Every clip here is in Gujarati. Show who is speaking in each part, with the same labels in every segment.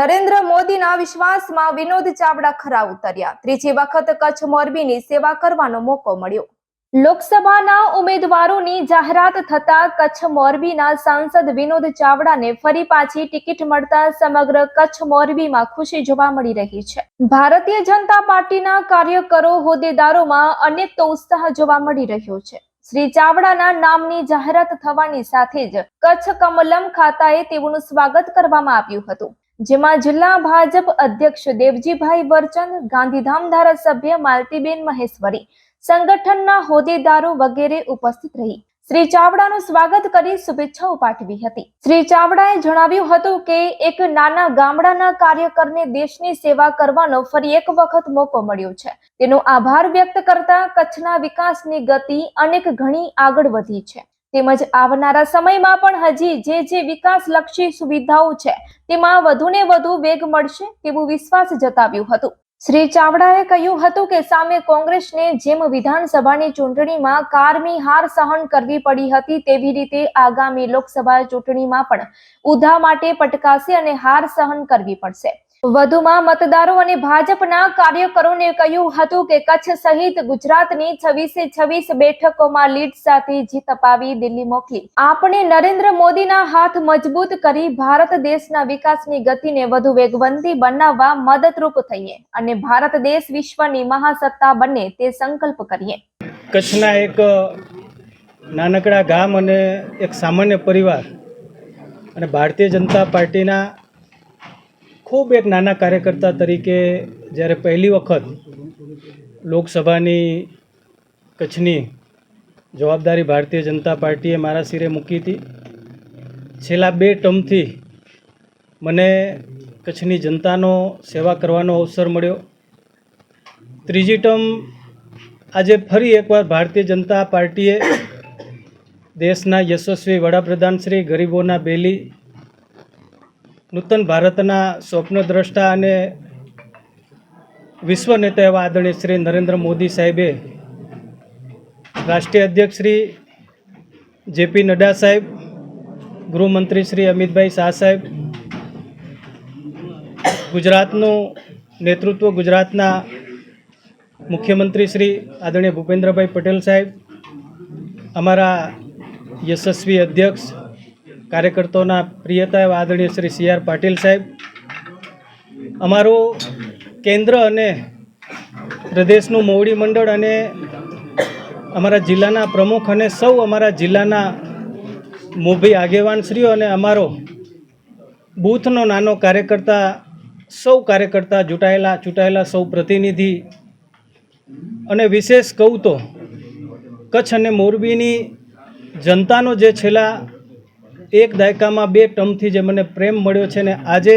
Speaker 1: નરેન્દ્ર મોદીના વિશ્વાસમાં વિનોદ ચાવડા ખરા ઉતર્યા. ત્રીજી વખત કચ્છ મોરબીની સેવા કરવાનો મોકો મળ્યો. લોકસભાના ઉમેદવારોની જાહેરાત થતા કચ્છ મોરબીના સાંસદ વિનોદ ચાવડાને ફરી પાછી ટિકિટ મળતા સમગ્ર કચ્છ મોરબીમાં ખુશી જોવા મળી રહી છે. ભારતીય જનતા પાર્ટીના કાર્યકરો હોદ્દેદારોમાં અનેક તો ઉત્સાહ જોવા મળી રહ્યો છે. શ્રી ચાવડાના નામની જાહેરાત થવાની સાથે જ કચ્છ કમલમ ખાતાએ તેઓનું સ્વાગત કરવામાં આવ્યું હતું. જેમાં જિલ્લા ભાજપ અધ્યક્ષ દેવજીભાઈ વરચંદ, ગાંધીધામ ધારાસભ્ય માલતીબેન મહેશ્વરી, સંગઠનના હોદ્દેદારો વગેરે ઉપસ્થિત રહી. શ્રી ચાવડાનું સ્વાગત કરી શુભેચ્છાઓ પાઠવી હતી. શ્રી ચાવડાએ જણાવ્યું હતું કે, એક નાના ગામડાના કાર્યકરને દેશની સેવા કરવાનો ફરી એક વખત મોકો મળ્યો છે. તેનો આભાર વ્યક્ત કરતા કચ્છના વિકાસની ગતિ અનેક ઘણી આગળ વધી છે. તેમજ આવનારા સમયમાં પણ હજી જે જે વિકાસલક્ષી સુવિધાઓ છે, તેમાં વધુને વધુ વેગ મળશે તેવું વિશ્વાસ જતાવ્યું હતું. શ્રી ચાવડાએ કહ્યું હતું કે સામે કોંગ્રેસને જેમ વિધાનસભાની ચૂંટણીમાં કારમી હાર સહન કરવી પડી હતી, તેવી રીતે આગામી લોકસભા ચૂંટણીમાં પણ ઉધા માટે પટકાશે અને હાર સહન કરવી પડશે. વધુમાં મતદારો અને ભાજપના કાર્યકરોને કહ્યું હતું કે કચ્છ સહિત ગુજરાતની છવ્વીસે છવ્વીસ બેઠકોમાં લીડ સાથે જીત અપાવી દિલ્હી મોકલી. આપણે નરેન્દ્ર મોદીના હાથ મજબૂત કરી ભારત દેશના વિકાસની ગતિને વધુ વેગવંતી બનાવવા મદદરૂપ થઈએ અને ભારત દેશ વિશ્વની મહાસત્તા બને તે સંકલ્પ કરીએ.
Speaker 2: કચ્છના એક નાનકડા ગામ અને એક સામાન્ય પરિવાર અને ભારતીય જનતા પાર્ટીના ખૂબ એક નાના કાર્યકર્તા તરીકે જ્યારે પહેલી વખત લોકસભાની કચ્છની જવાબદારી ભારતીય જનતા પાર્ટીએ મારા સિરે મૂકી હતી. છેલ્લા બે ટર્મથી મને કચ્છની જનતાનો સેવા કરવાનો અવસર મળ્યો. ત્રીજી ટર્મ, આજે ફરી એકવાર ભારતીય જનતા પાર્ટીએ દેશના યશસ્વી વડાપ્રધાન શ્રી ગરીબોના બેલી નૂતન ભારતના સ્વપ્નદ્રષ્ટા અને વિશ્વ નેતા એવા આદરણીય શ્રી નરેન્દ્ર મોદી સાહેબે રાષ્ટ્રીય અધ્યક્ષ શ્રી જેપી નડ્ડા સાહેબ, ગૃહમંત્રી શ્રી અમિતભાઈ શાહ સાહેબ, ગુજરાતનું નેતૃત્વ ગુજરાતના મુખ્યમંત્રી શ્રી આદરણીય ભૂપેન્દ્રભાઈ પટેલ સાહેબ, અમારા યશસ્વી અધ્યક્ષ કાર્યકર્તાઓના પ્રિયતા એવા આદરણીય શ્રી સી આર પાટીલ સાહેબ. અમારો કેન્દ્ર અને પ્રદેશનું મોવડી મંડળ અને અમારા જિલ્લાના પ્રમુખ અને સૌ અમારા જિલ્લાના મોભી આગેવાનશ્રીઓ અને અમારો બૂથનો નાનો કાર્યકર્તા, સૌ કાર્યકર્તા ચૂંટાયેલા ચૂંટાયેલા સૌ પ્રતિનિધિ અને વિશેષ કહું તો કચ્છ અને મોરબીની જનતાનો જે છેલ્લા એક દાયકામાં બે ટર્મથી જે મને પ્રેમ મળ્યો છે ને આજે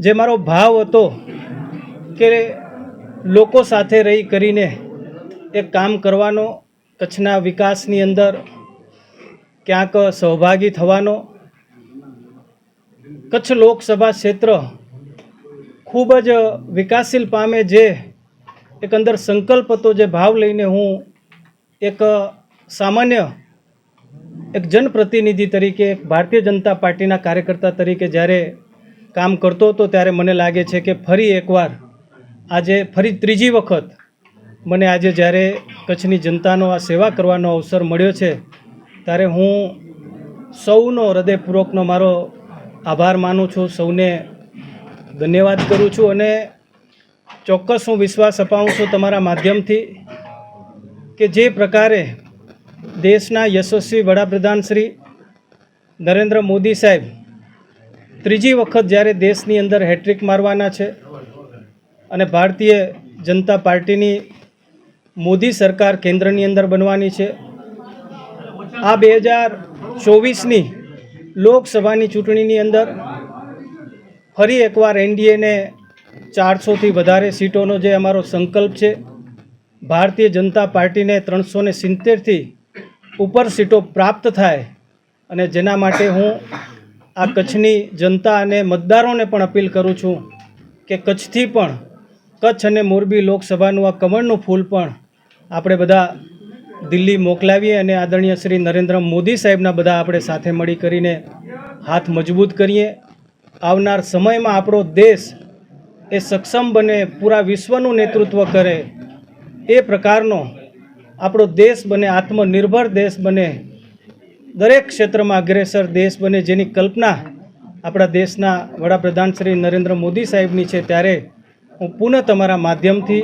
Speaker 2: જે મારો ભાવ હતો કે લોકો સાથે રહી કરીને એક કામ કરવાનો, કચ્છના વિકાસની અંદર ક્યાંક સહભાગી થવાનો, કચ્છ લોકસભા ક્ષેત્ર ખૂબ જ વિકાસશીલ પામે જે એક અંદર સંકલ્પ હતો, જે ભાવ લઈને હું એક સામાન્ય એક જનપ્રતિનિધિ તરીકે, ભારતીય જનતા પાર્ટીના કાર્યકર્તા તરીકે જ્યારે કામ કરતો હતો ત્યારે મને લાગે છે કે ફરી એકવાર આજે, ફરી ત્રીજી વખત મને આજે જ્યારે કચ્છની જનતાનો આ સેવા કરવાનો અવસર મળ્યો છે, ત્યારે હું સૌનો હૃદયપૂર્વકનો મારો આભાર માનું છું, સૌને ધન્યવાદ કરું છું અને ચોક્કસ હું વિશ્વાસ અપાવું છું તમારા માધ્યમથી કે જે પ્રકારે દેશના યશસ્વી વડાપ્રધાન શ્રી નરેન્દ્ર મોદી સાહેબ ત્રીજી વખત જ્યારે દેશની અંદર હેટ્રિક મારવાના છે અને ભારતીય જનતા પાર્ટીની મોદી સરકાર કેન્દ્રની અંદર બનવાની છે, આ બે હજાર ચોવીસની લોકસભાની ચૂંટણીની અંદર ફરી એકવાર એનડીએને ચારસોથી વધારે સીટોનો જે અમારો સંકલ્પ છે, ભારતીય જનતા પાર્ટીને ત્રણસો ને સિત્તેરથી ઉપર સીટો પ્રાપ્ત થાય અને જેના માટે હું આ કચ્છની જનતા અને મતદારોને પણ અપીલ કરું છું કે કચ્છથી પણ કચ્છ અને મોરબી લોકસભાનું આ કમળનું ફૂલ પણ આપણે બધા દિલ્હી મોકલાવીએ અને આદરણીય શ્રી નરેન્દ્ર મોદી સાહેબના બધા આપણે સાથે મળી કરીને હાથ મજબૂત કરીએ. આવનાર સમયમાં આપણો દેશ એ સક્ષમ બને, પૂરા વિશ્વનું નેતૃત્વ કરે એ પ્રકારનો આપણો દેશ બને, આત્મનિર્ભર દેશ બને. દરેક ક્ષેત્રમાં અગ્રેસર દેશ બને જેની કલ્પના આપણા દેશના વડાપ્રધાન શ્રી નરેન્દ્ર મોદી સાહેબની છે ત્યારે હું પુનઃ તમારા માધ્યમથી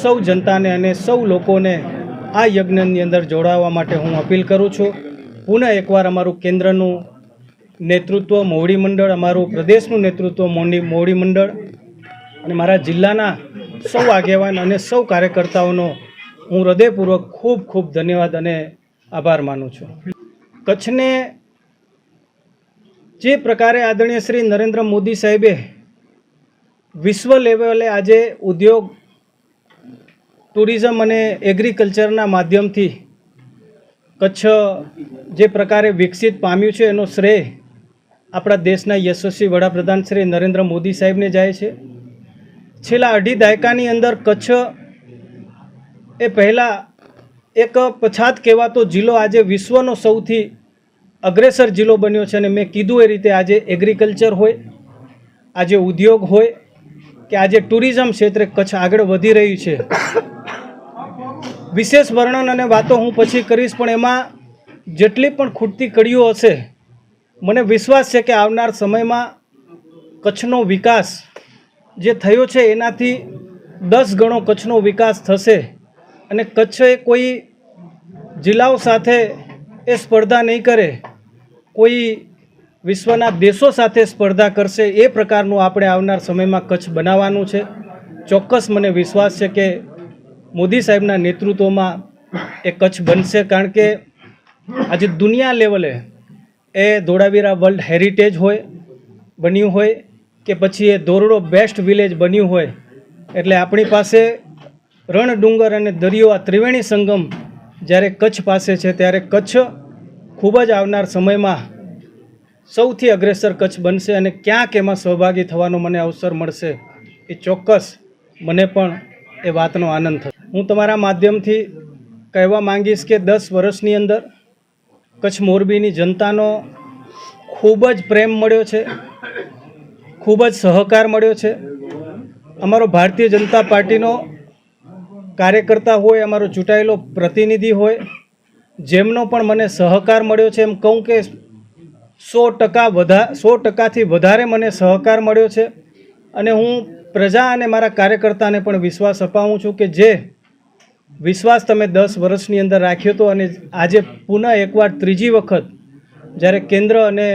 Speaker 2: સૌ જનતાને અને સૌ લોકોને આ યજ્ઞની અંદર જોડાવા માટે હું અપીલ કરું છું. પુનઃ એકવાર અમારું કેન્દ્રનું નેતૃત્વ, મોવડી મંડળ, અમારું પ્રદેશનું નેતૃત્વ મોડી મોવડી મંડળ અને મારા જિલ્લાના સૌ આગેવાન અને સૌ કાર્યકર્તાઓનો હું હૃદયપૂર્વક ખૂબ ખૂબ ધન્યવાદ અને આભાર માનું છું. કચ્છને જે પ્રકારે આદરણીય શ્રી નરેન્દ્ર મોદી સાહેબે વિશ્વ લેવલે આજે ઉદ્યોગ, ટુરિઝમ અને એગ્રીકલ્ચરના માધ્યમથી કચ્છ જે પ્રકારે વિકસિત પામ્યું છે એનો શ્રેય આપણા દેશના યશસ્વી વડાપ્રધાન શ્રી નરેન્દ્ર મોદી સાહેબને જાય છે. છેલ્લા અઢી દાયકાની અંદર કચ્છ એ પહેલાં એક પછાત કહેવાતો જિલ્લો આજે વિશ્વનો સૌથી અગ્રેસર જિલ્લો બન્યો છે અને મેં કીધું એ રીતે આજે એગ્રીકલ્ચર હોય, આજે ઉદ્યોગ હોય કે આજે ટુરિઝમ ક્ષેત્રે કચ્છ આગળ વધી રહ્યું છે. વિશેષ વર્ણન અને વાતો હું પછી કરીશ, પણ એમાં જેટલી પણ ખૂટતી કડીઓ હશે, મને વિશ્વાસ છે કે આવનાર સમયમાં કચ્છનો વિકાસ જે થયો છે એનાથી દસ ગણો કચ્છનો વિકાસ થશે. અને કચ્છ કોઈ જિલ્લાઓ સાથે એ સ્પર્ધા નહીં કરે, કોઈ વિશ્વના દેશો સાથે સ્પર્ધા કરશે, એ પ્રકારનું આપણે આવનાર સમયમાં કચ્છ બનાવવાનું છે. ચોક્કસ મને વિશ્વાસ છે કે મોદી સાહેબના નેતૃત્વમાં એ કચ્છ બનશે, કારણ કે આજે દુનિયા લેવલે એ ધોળાવીરા વર્લ્ડ હેરિટેજ હોય, બન્યું હોય, કે પછી એ ધોરડો બેસ્ટ વિલેજ બન્યું હોય, એટલે આપણી પાસે રણ ડુંગર અને દરિયો આ ત્રિવેણી સંગમ જ્યારે કચ્છ પાસે છે ત્યારે કચ્છ ખૂબ જ આવનાર સમયમાં સૌથી અગ્રેસર કચ્છ બનશે અને ક્યાંક એમાં સહભાગી થવાનો મને અવસર મળશે એ ચોક્કસ મને પણ એ વાતનો આનંદ થશે. હું તમારા માધ્યમથી કહેવા માંગીશ કે દસ વર્ષની અંદર કચ્છ મોરબીની જનતાનો ખૂબ જ પ્રેમ મળ્યો છે, ખૂબ જ સહકાર મળ્યો છે. અમારો ભારતીય જનતા પાર્ટીનો કાર્યકર્તા હોય, અમારો ચૂંટાયેલો પ્રતિનિધિ હોય, જેમનો પણ મને સહકાર મળ્યો છે, એમ કહું કે સો ટકા વધા, સો ટકાથી વધારે મને સહકાર મળ્યો છે. અને હું પ્રજા અને મારા કાર્યકર્તાને પણ વિશ્વાસ અપાવું છું કે જે વિશ્વાસ તમે દસ વર્ષની અંદર રાખ્યો હતો અને આજે પુનઃ એકવાર ત્રીજી વખત જ્યારે કેન્દ્ર અને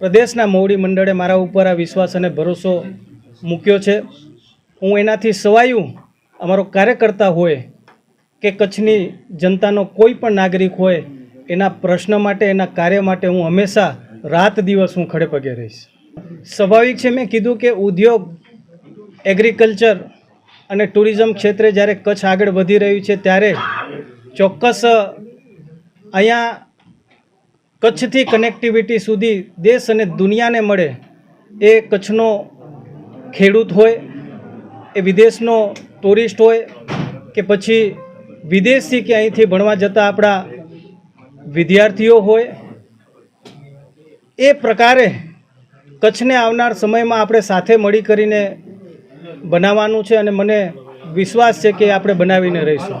Speaker 2: પ્રદેશના મોવડી મંડળે મારા ઉપર આ વિશ્વાસ અને ભરોસો મૂક્યો છે. હું એનાથી સવાયું અમારો કાર્યકર્તા હોય કે કચ્છની જનતાનો કોઈ પણ નાગરિક હોય, એના પ્રશ્ન માટે, એના કાર્ય માટે હું હંમેશા રાત દિવસ હું ખડે પગે રહીશ. સ્વાભાવિક છે મેં કીધું કે ઉદ્યોગ, એગ્રીકલ્ચર અને ટુરિઝમ ક્ષેત્રે જ્યારે કચ્છ આગળ વધી રહ્યું છે, ત્યારે ચોક્કસ અહીંયા કચ્છથી કનેક્ટિવિટી સુધી દેશ અને દુનિયાને મળે એ કચ્છનો ખેડૂત હોય, એ વિદેશનો ટુરિસ્ટ હોય કે પછી વિદેશથી કે અહીંથી ભણવા જતા આપણા વિદ્યાર્થીઓ હોય, એ પ્રકારે કચ્છને આવનાર સમયમાં આપણે સાથે મળી કરીને બનાવવાનું છે અને મને વિશ્વાસ છે કે આપણે બનાવીને રહીશું.